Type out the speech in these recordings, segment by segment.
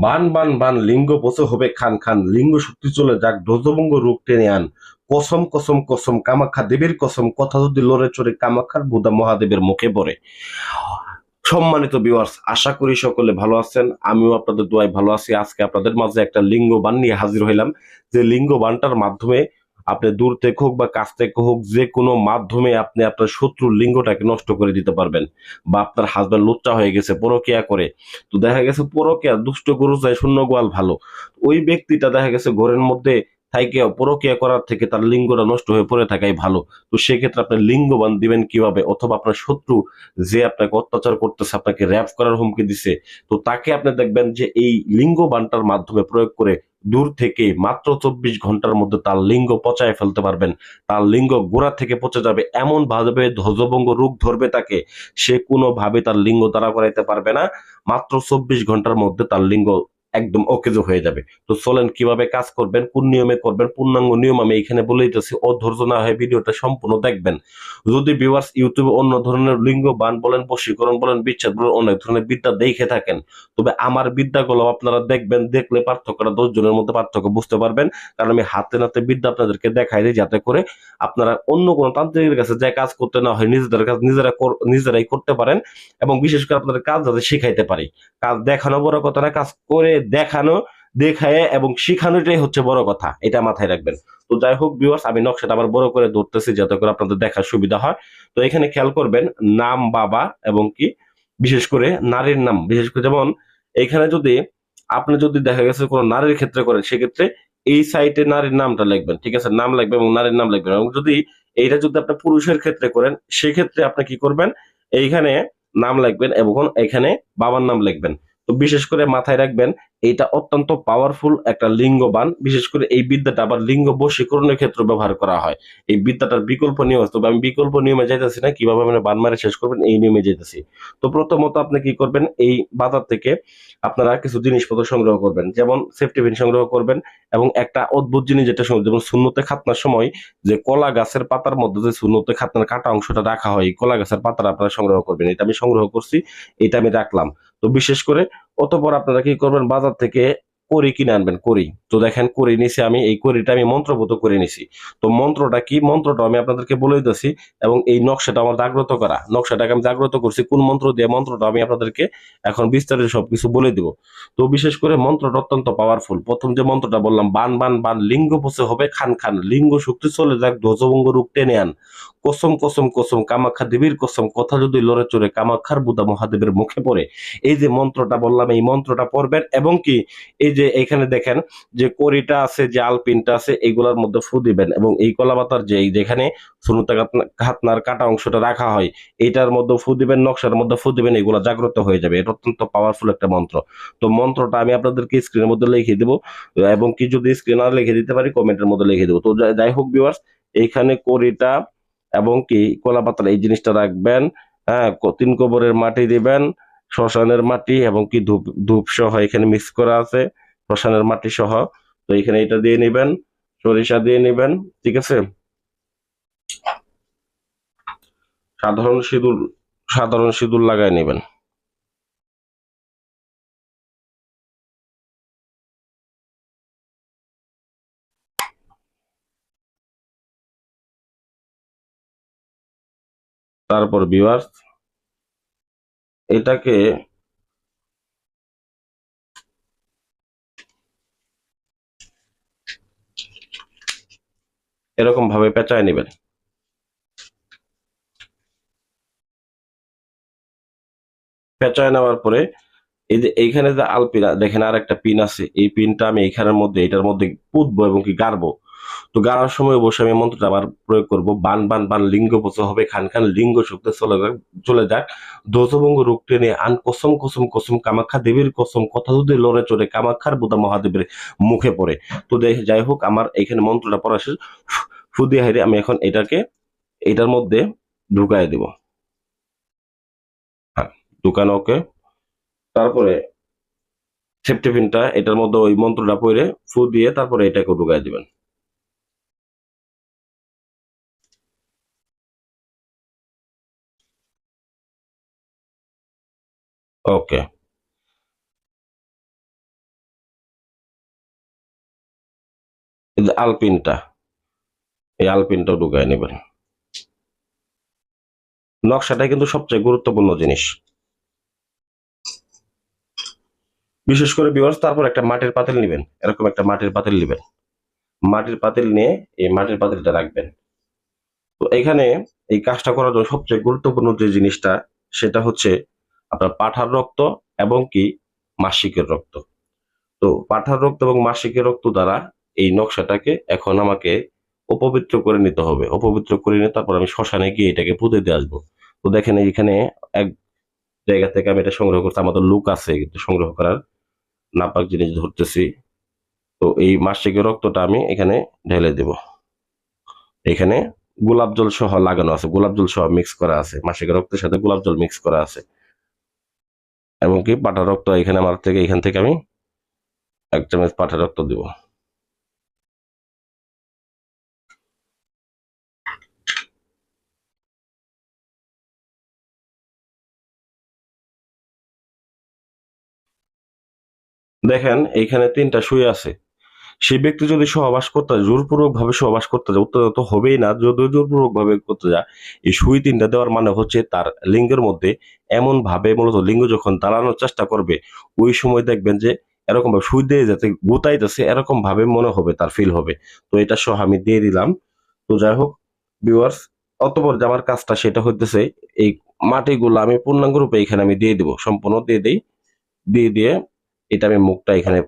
বান বান বান, লিঙ্গ বসে হবে খান খান। লিঙ্গ শক্তি চলে যাক, ধ্বজভঙ্গ রূপ টেনে আন। কসম কসম কসম, কামাখ্যা দেবীর কসম, কথা যদি লড়ে চড়ে কামাখ্যার বুধা মহাদেবের মুখে পড়ে। সম্মানিত ভিউয়ার্স আশা করি সকলে ভালো আছেন। আমিও আপনাদের দোয়ায় ভালো আছি। আজকে আপনাদের মাঝে একটা লিঙ্গ বান নিয়ে হাজির হইলাম। যে লিঙ্গ বানটার মাধ্যমে আপনি দূর থেকে হোক বা কাছ থেকে হোক, যে কোনো মাধ্যমে আপনি আপনার শত্রুর লিঙ্গটাকে নষ্ট করে দিতে পারবেন বা আপনার হাজব্যান্ড লুচ্চা হয়ে গেছে, পরকিয়া করে। তো দেখা গেছে পরকিয়া, দুষ্ট গরু চাই, শূন্য গোয়াল ভালো। ওই ব্যক্তিটা দেখা গেছে ঘরের মধ্যে থাইকে পরকিয়া করার থেকে তার লিঙ্গটা নষ্ট হয়ে পড়ে থাকাই ভালো। তো সেক্ষেত্রে আপনি লিঙ্গবান দিবেন কীভাবে? অথবা আপনার শত্রু যে আপনাকে অত্যাচার করতেছে, আপনাকে র্যাপ করার হুমকি দিছে, তো তাকে আপনি দেখবেন যে এই লিঙ্গবানটার মাধ্যমে প্রয়োগ করে দূর থেকে মাত্র চব্বিশ ঘণ্টার মধ্যে তার লিঙ্গ পচায় ফেলতে পারবেন। তার লিঙ্গ গোড়া থেকে পচে যাবে এমন ভাবে ধ্বজভঙ্গ রোগ ধরবে তাকে, সে কোনোভাবে তার লিঙ্গ দ্বারা করাইতে পারবে না। মাত্র চব্বিশ ঘণ্টার মধ্যে তার লিঙ্গ একদম অকেজো হয়ে যাবে। তো চলেন কীভাবে কাজ করবেন, কোন নিয়মে করবেন, পূর্ণাঙ্গ নিয়ম আমি এখানে বলে দিতেছি অধৈর্য না হয়ে ভিডিওটা সম্পূর্ণ দেখবেন। যদি ভিউয়ার্স ইউটিউবে অন্য ধরনের লিঙ্গ, বান বলেন, বশীকরণ বলেন বিচ্ছেদ বলেন, অনেক ধরনের বিদ্যা দেখে থাকেন, তবে আমার বিদ্যাগুলো আপনারা দেখবেন, দেখলে পার্থক্যটা দশ জনের মধ্যে পার্থক্য বুঝতে পারবেন। কারণ আমি হাতে নাতে বিদ্যা আপনাদেরকে দেখাই দিই যাতে করে আপনারা অন্য কোনো তান্ত্রিকের কাছে যে কাজ করতে না হয় নিজেদের কাজ নিজেরা নিজেরাই করতে পারেন এবং বিশেষ করে আপনাদের কাজ যাতে শিখাইতে পারি। কাজ দেখানো বড় কথা না, কাজ করে দেখানো, দেখায় এবং শিখানোটাই হচ্ছে বড় কথা। এটা মাথায় রাখবেন। তো যাই হোক ভিউয়ার্স আমি নকশাটা আবার বড় করে ধরতেছি যাতে করে আপনাদের দেখার সুবিধা হয়। তো এখানে খেয়াল করবেন, নাম বাবা এবং কি, বিশেষ করে নারীর নাম। বিশেষ করে যেমন এখানে যদি আপনি যদি দেখা গেছে কোনো নারীর ক্ষেত্রে করেন, সেক্ষেত্রে এই সাইটে নারীর নামটা লিখবেন, ঠিক আছে? নাম লিখবেন এবং নারীর নাম লিখবেন। এবং যদি এইটা যদি আপনি পুরুষের ক্ষেত্রে করেন, সেক্ষেত্রে আপনি কি করবেন? এইখানে নাম লিখবেন এবং এখানে বাবার নাম লিখবেন। তো বিশেষ করে মাথায় রাখবেন এটা অত্যন্ত পাওয়ারফুল একটা লিঙ্গবান। বিশেষ করে এই বিদ্যাটা আবার লিঙ্গ বশীকরণের ক্ষেত্রে ব্যবহার করা হয়। এই বিদ্যাটার বিকল্প নিয়ম তবে আমি বিকল্প নিয়মে যাইতেছি না, কীভাবে মানে বান মারে শেষ করবেন এই নিয়মে যাইতেছি। তো প্রথমত আপনি কি করবেন, এই বাজার থেকে আপনারা কিছু জিনিসপত্র সংগ্রহ করবেন। যেমন সেফটি পিন সংগ্রহ করবেন এবং একটা অদ্ভুত জিনিস যেটা যেমন শূন্যতে খাতনার সময় যে কলা গাছের পাতার মধ্যে যে শূন্যতে খাতনার কাটা অংশটা রাখা হয় কলা গাছের পাতাটা আপনারা সংগ্রহ করবেন। এটা আমি সংগ্রহ করছি, এটা আমি রাখলাম। তো বিশেষ করে অতপর আপনারা কি করবেন? বাজার থেকে করি কিনে আনবেন, করি। তো দেখেন, করি নিছি আমি, এই করিটা আমি মন্ত্রভূত করে নিছি। তো মন্ত্রটা কি? মন্ত্রটা আমি আপনাদেরকে বলে দিতেছি এবং এই নকশাটা আমার জাগ্রত করা। নকশাটাকে আমি জাগ্রত করছি, কোন মন্ত্র দিয়ে মন্ত্রটা আমি আপনাদেরকে এখন বিস্তারিত সবকিছু বলে দিব। তো বিশেষ করে মন্ত্রটা অত্যন্ত পাওয়ারফুল প্রথম যে মন্ত্রটা বললাম, বান বান বান, লিঙ্গ পচে হবে খান খান। লিঙ্গ শক্তি চলে যাক, ধ্বজভঙ্গ রূপ টেনে আন। কসম কসম কসম, কামাখ্যা দেবীর কসম, কথা যদি লড়ে চড়ে কামাখ্যার বুধা মহাদেবের মুখে পড়ে। এই যে মন্ত্রটা বললাম, এই মন্ত্রটা পড়বেন এবং কি? এই যে এখানে দেখেন যে করিটা আছে, যে আলপিনটা আছে, এগুলোর মধ্যে ফু দিবেন এবং এই কলাপাতার যে যেখানে সুনুতা খাতনার কাটা অংশটা রাখা হয়, এটার মধ্যে ফু দিবেন, নকশার মধ্যে ফু দিবেন, এগুলো জাগ্রত হয়ে যাবে। এটা অত্যন্ত পাওয়ারফুল একটা মন্ত্র। তো মন্ত্রটা আমি আপনাদেরকে স্ক্রিনের মধ্যে লিখে দেবো এবং কি যদি স্ক্রিন আর লিখে দিতে পারি কমেন্টের মধ্যে লিখে দেবো। তো যাই- হোক ভিউয়ার্স এইখানে করিটা এবং কি কলা পাতার এই জিনিসটা রাখবেন হ্যাঁ তিন কবরের মাটি দিবেন, শ্মশানের মাটি এবং কি ধূপ ধূপ সহ এখানে মিক্স করা আছে। শ্মশানের মাটি সহ তো এখানে এটা দিয়ে নেবেন, সরিষা দিয়ে নেবেন, ঠিক আছে? সাধারণ সিঁদুর সাধারণ সিঁদুর লাগাই নেবেন। তারপর ভিউয়ার্স এটাকে এরকম ভাবে পেঁচায় নেবেন। পেঁচায় নেওয়ার পরে এই যে এইখানে যে আলপিনা দেখেন আর একটা পিন আছে। এই পিনটা আমি এইখানের মধ্যে, এটার মধ্যে পুতবো এবং কি গাড়বো। তো গাড়ার সময় বসে আমি মন্ত্রটা আবার প্রয়োগ করব। বান বান বান, লিঙ্গ পচা হবে, খান খান, লিঙ্গ শক্তি চলে যাক চলে যাক। দোষভঙ্গ রোগ টেনে আন, কসম কসম কসম, কামাখ্যা দেবীর কসম, কথা যদি লড়ে চড়ে কামাখ্যার বুধা মহাদেবের মুখে পড়ে। তো যাই হোক, আমার এখানে মন্ত্রটা পড়া শেষ। ফু দিয়ে হাইরে আমি এখন এটাকে, এটার মধ্যে ঢুকাই দেব। হ্যাঁ ওকে। তারপরে সেফটি পিনটা, এটার মধ্যে ওই মন্ত্রটা পড়ে ফু দিয়ে তারপরে এটাকে ঢুকাই দিবেন। ওকে আলপিনটা এই নেবেন। নকশাটাই কিন্তু সবচেয়ে গুরুত্বপূর্ণ জিনিস। বিশেষ করে তারপর একটা মাটির পাতিল নেবেন। এরকম একটা মাটির পাতিল নেবেন। মাটির পাতিল নিয়ে এই মাটির পাতিলটা রাখবেন। তো এখানে এই কাজটা করার জন্য সবচেয়ে গুরুত্বপূর্ণ যে জিনিসটা, সেটা হচ্ছে আপনার পাঠার রক্ত এবং কি মাসিকের রক্ত। তো পাঠার রক্ত এবং মাসিকের রক্ত দ্বারা এই নকশাটাকে এখন আমাকে অপবিত্র করে নিতে হবে। অপবিত্র করে নিয়ে তারপর আমি শ্মশানে গিয়ে এটাকে পুঁতে দিয়ে আসব। তো দেখেন এখানে এক জায়গা থেকে আমি এটা সংগ্রহ করছি, আমাদের লুক আছে কিন্তু সংগ্রহ করার নাপাক জিনিস ধরতেছি। তো এই মাসিকের রক্তটা আমি এখানে ঢেলে দেব। এখানে গোলাপ জল সহ লাগানো আছে, গোলাপ জল সহ মিক্স করা আছে, মাসিকের রক্তের সাথে গোলাপ জল মিক্স করা আছে। এবং কি পাটা রক্ত এখানে আমার থেকে, এখান থেকে আমি এক চামচ পাঠা রক্ত দিব। দেখেন এইখানে তিনটা শুয়ে আছে। সেই ব্যক্তি যদি সহবাস করতে যায় জোরপূর্বক ভাবে সহবাস করতে যায় উত্তেজিত তো হবেই না, যদিও জোরপূর্বক ভাবে করতে যায়, এই সুই তিনটা দেওয়ার মানে হচ্ছে তার লিঙ্গের মধ্যে এমন ভাবে মূলত লিঙ্গ যখন দাঁড়ানোর চেষ্টা করবে, ওই সময় দেখবেন যে এরকম ভাবে সুই দিয়ে যাতে গুতাইতেছে এরকম ভাবে মনে হবে, তার ফিল হবে। তো এটা সহ আমি দিয়ে দিলাম। তো যাই হোক ভিউয়ার্স অতপর যে আমার কাজটা সেটা হইতেছে, এই মাটিগুলো আমি পূর্ণাঙ্গ রূপে এখানে আমি দিয়ে দিব, সম্পূর্ণ দিয়ে দিই। দিয়ে দিয়ে এটা আমি মুখটা এখানে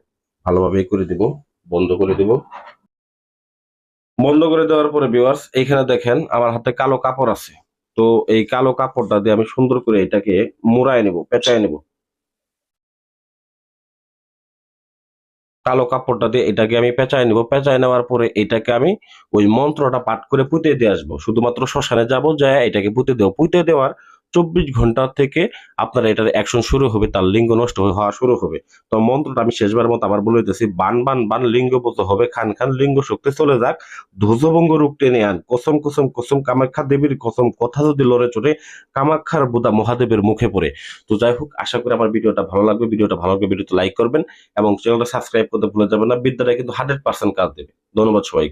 ভালোভাবে করে দিব। বন্ধ করে দিব। বন্ধ করে দেওয়ার পরে ভিউয়ার্স এইখানে দেখেন আমার হাতে কালো কাপড় আছে। তো এই কালো কাপড়টা দিয়ে আমি সুন্দর করে এটাকে মুড়ায় নেব, পেঁচায় নেব। কালো কাপড়টা দিয়ে এটাকে আমি পেঁচায় নেব। পেঁচায় নেওয়ার পরে এটাকে আমি ওই মন্ত্রটা পাঠ করে পুঁতে দিয়ে আসব। শুধুমাত্র শ্মশানে যাব, যায় এটাকে পুঁতে দেবো। পুঁতে দেওয়ার চব্বিশ ঘণ্টা থেকে আপনার এটার অ্যাকশন শুরু হবে, তার লিঙ্গ নষ্ট হওয়া শুরু হবে। তো মন্ত্রটা আমি শেষবার মতো আবার বলে দিতেছি, বান বান বান লিঙ্গ পত হবে, খান খান লিঙ্গ শক্তি চলে যাক। ধ্বজভঙ্গ রূপ টেনে আন, কসম কসম কসম কামাখ্যা দেবীর কসম, কথা যদি লড়ে চড়ে, কামাখ্যার বোদা মহাদেবের মুখে পড়ে। তো যাই হোক, আশা করি আমার ভিডিওটা ভালো লাগবে, ভিডিওটা ভালো লাগবে ভিডিওতে লাইক করবেন এবং চ্যানেলটা সাবস্ক্রাইব করতে ভুলে যাবেন না, বিদ্যাটা কিন্তু হান্ড্রেড পার্সেন্ট কাজ দেবে। ধন্যবাদ সবাইকে।